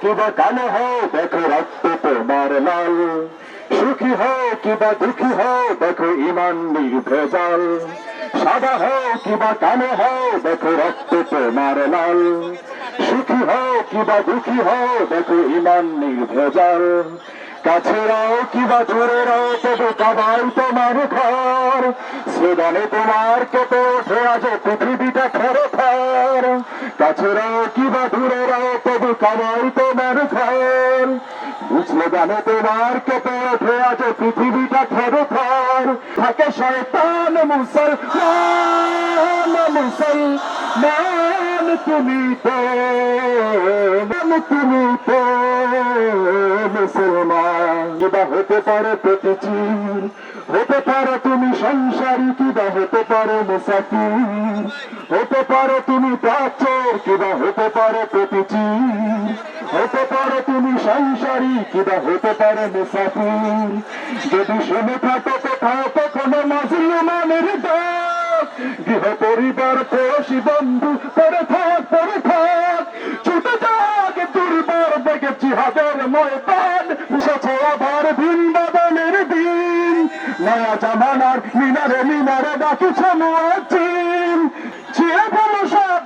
কিবা কালো হও দেখো রক্ত তোমার লাল। সুখী হও কিবা দুঃখী হও দেখো ইমান নির্ভেজাল সাদা হও কিবা কালো হও দেখো রক্ত তোমার লাল। সুখী হও কিবা দুঃখী হও দেখো ইমান নির্ভেজাল কাছে রাও কিবা দূরে রাও তবু কাবাই তোমার ঘর। সেদানে তোমার কেটে ওঠে আজ পৃথিবীটা খর খর কাছে রাও কিবা দূরে রাও তবু কাবাই তোমার ঘর। বুঝলে গানে তোমার কেটে ওঠে আজ পৃথিবীটা খর খর থাকে শয়তান মুসলমান মুসলমান তুমি তো মান তুমি তো। হতে পারে তুমি সংসারী, কিবা হতে পারো মুসাফির। হতে পারো তুমি প্রাচর কিবা হতে পারো প্রতিচির হতে পারো তুমি সংসারী, কিবা হতে পারো মুসাফির। যদি শুনে থাকো কোথাও কখনো মাজলুমানের ডাক। গৃহ পরিবার, পড়োশী বন্ধু পরে থাক পরে জিহাদের ময়দান এসেছে আবার দিন বদলের দিন। নয়া জামানার মিনারে মিনারে ডাকিছে মুয়াজ্জিন ছিয়ে বলো সব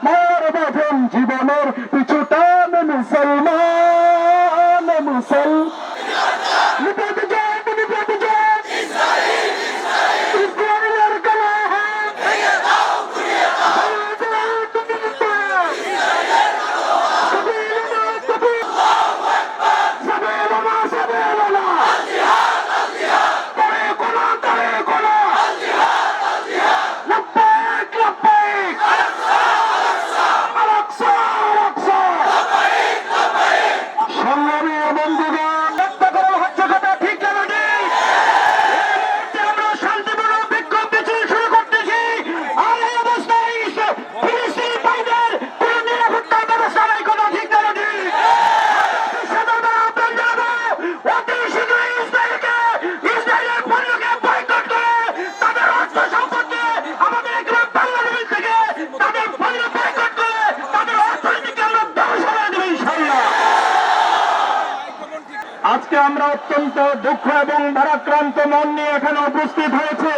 জীবনের পিছু টান মুসলমান, মুসল আজকে আমরা অত্যন্ত দুঃখ এবং ভারাক্রান্ত মন নিয়ে এখানে উপস্থিত হয়েছে।